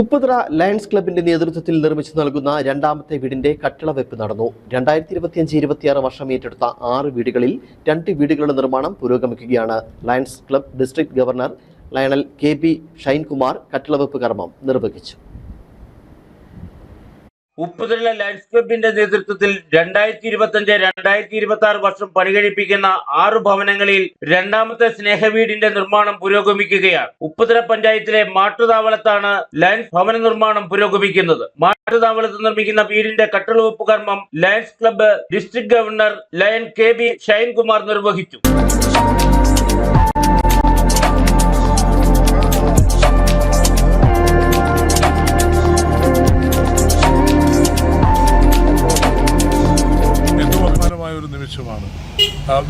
Upputhara lions ക്ലബിന്റെ നേതൃത്വത്തിൽ നിർമ്മിച്ചു നൽകുന്ന രണ്ടാമത്തെ വീടിന്റെ കട്ടിളവെപ്പ് നടന്നു. രണ്ടായിരത്തി ഇരുപത്തിയഞ്ച് ഇരുപത്തിയാറ് വർഷം ഏറ്റെടുത്ത ആറ് വീടുകളിൽ രണ്ട് വീടുകളുടെ നിർമ്മാണം പുരോഗമിക്കുകയാണ്. Lions Club district governor Lionel K B Shinekumar കട്ടിളവെപ്പ് കർമ്മം നിർവഹിച്ചു. ഉപ്പുതല ലയൺസ് ക്ലബിന്റെ നേതൃത്വത്തിൽ രണ്ടായിരത്തി ഇരുപത്തി അഞ്ച് രണ്ടായിരത്തി ഇരുപത്തി ആറ് വർഷം പണികഴിപ്പിക്കുന്ന ആറ് ഭവനങ്ങളിൽ രണ്ടാമത്തെ സ്നേഹവീടിന്റെ നിർമ്മാണം പുരോഗമിക്കുകയാണ്. ഉപ്പുതല പഞ്ചായത്തിലെ മാട്ടുതാവളത്താണ് ലയൺസ് ഭവന നിർമ്മാണം പുരോഗമിക്കുന്നത്. മാട്ടുതാവളത്ത് നിർമ്മിക്കുന്ന വീടിന്റെ കട്ടളവെപ്പ് കർമ്മം Lions Club district governor Lion K B Shinekumar നിർവഹിച്ചു. അഭിമാനമായ ഒരു നിമിഷമാണ്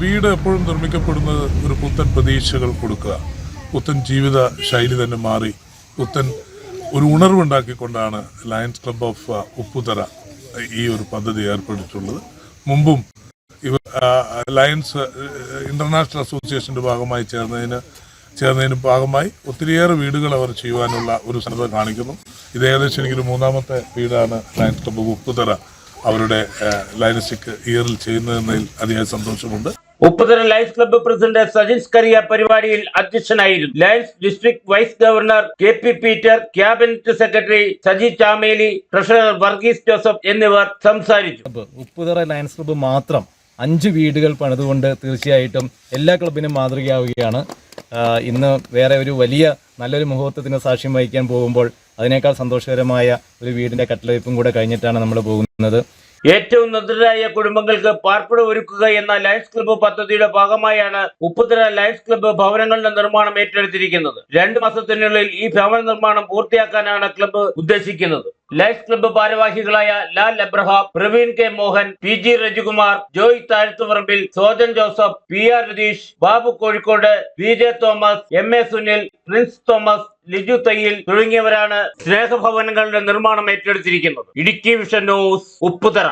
വീട് എപ്പോഴും നിർമ്മിക്കപ്പെടുന്നത് ഒരു പുത്തൻ പ്രതീക്ഷകൾ കൊടുക്കുക. പുത്തൻ ജീവിത ശൈലി തന്നെ മാറി. പുത്തൻ ഒരു ഉണർവുണ്ടാക്കിക്കൊണ്ടാണ് ലയൺസ് ക്ലബ് ഓഫ് ഉപ്പുതറ ഈ ഒരു പദ്ധതി ഏർപ്പെടുത്തിയിട്ടുള്ളത്. മുമ്പും ഇവ ലയൻസ് ഇന്റർനാഷണൽ അസോസിയേഷന്റെ ഭാഗമായി ചേർന്നതിന് ചേർന്നതിന് ഭാഗമായി ഒത്തിരിയേറെ വീടുകൾ അവർ ചെയ്യുവാനുള്ള ഒരു സന്നദ്ധ കാണിക്കുന്നു. ഇത് ഏകദേശം എനിക്കൊരു മൂന്നാമത്തെ വീടാണ് ലയൺസ് ക്ലബ് ഉപ്പുതറ. അവരുടെ ലൈനസ്റ്റിക് ഇയറിൽ ചെയ്യുന്നതിൽ അതിയായ സന്തോഷമുണ്ട്. Upputhara Lions Club president Sajin Scaria പരിപാടിയിൽ അധ്യക്ഷനായിരുന്നു. Lions district vice governor K P Peter cabinet secretary Saji Chameli treasurer Varghese Joseph എന്നിവർ സംസാരിച്ചു. ഉപ്പുതറ ലയൻസ് ക്ലബ്ബ് മാത്രം അഞ്ച് വീടുകൾ പണിതുകൊണ്ട് തീർച്ചയായിട്ടും എല്ലാ ക്ലബിനും മാതൃകയാവുകയാണ്. ഇന്ന് വേറെ ഒരു വലിയ നല്ലൊരു മുഹൂർത്തത്തിന് സാക്ഷ്യം വഹിക്കാൻ പോകുമ്പോൾ അതിനേക്കാൾ സന്തോഷകരമായ ഒരു വീടിന്റെ കട്ടിലവയ്പ്പും കൂടെ കഴിഞ്ഞിട്ടാണ് നമ്മൾ പോകുന്നത്. ഏറ്റവും ദരിദ്രരായ കുടുംബങ്ങൾക്ക് പാർപ്പിട ഒരുക്കുക എന്ന ലയൺസ് ക്ലബ്ബ് പദ്ധതിയുടെ ഭാഗമായാണ് ഉപ്പുതര ലയൺസ് ക്ലബ്ബ് ഭവനങ്ങളുടെ നിർമ്മാണം ഏറ്റെടുത്തിരിക്കുന്നത്. രണ്ടു മാസത്തിനുള്ളിൽ ഈ ഭവന നിർമ്മാണം പൂർത്തിയാക്കാനാണ് ക്ലബ്ബ് ഉദ്ദേശിക്കുന്നത്. ലയൺസ് ക്ലബ്ബ് ഭാരവാഹികളായ Lal Abraham Praveen K Mohan P G Rajikumar Joy Thazhthuparambil Sojan Joseph P R Ratheesh Babu Kozhikode V J Thomas M A Sunil Prince Thomas Liju Thayyil തുടങ്ങിയവരാണ് സ്നേഹഭവനങ്ങളുടെ നിർമ്മാണം ഏറ്റെടുത്തിരിക്കുന്നത്. Idukki vision news Upputhara.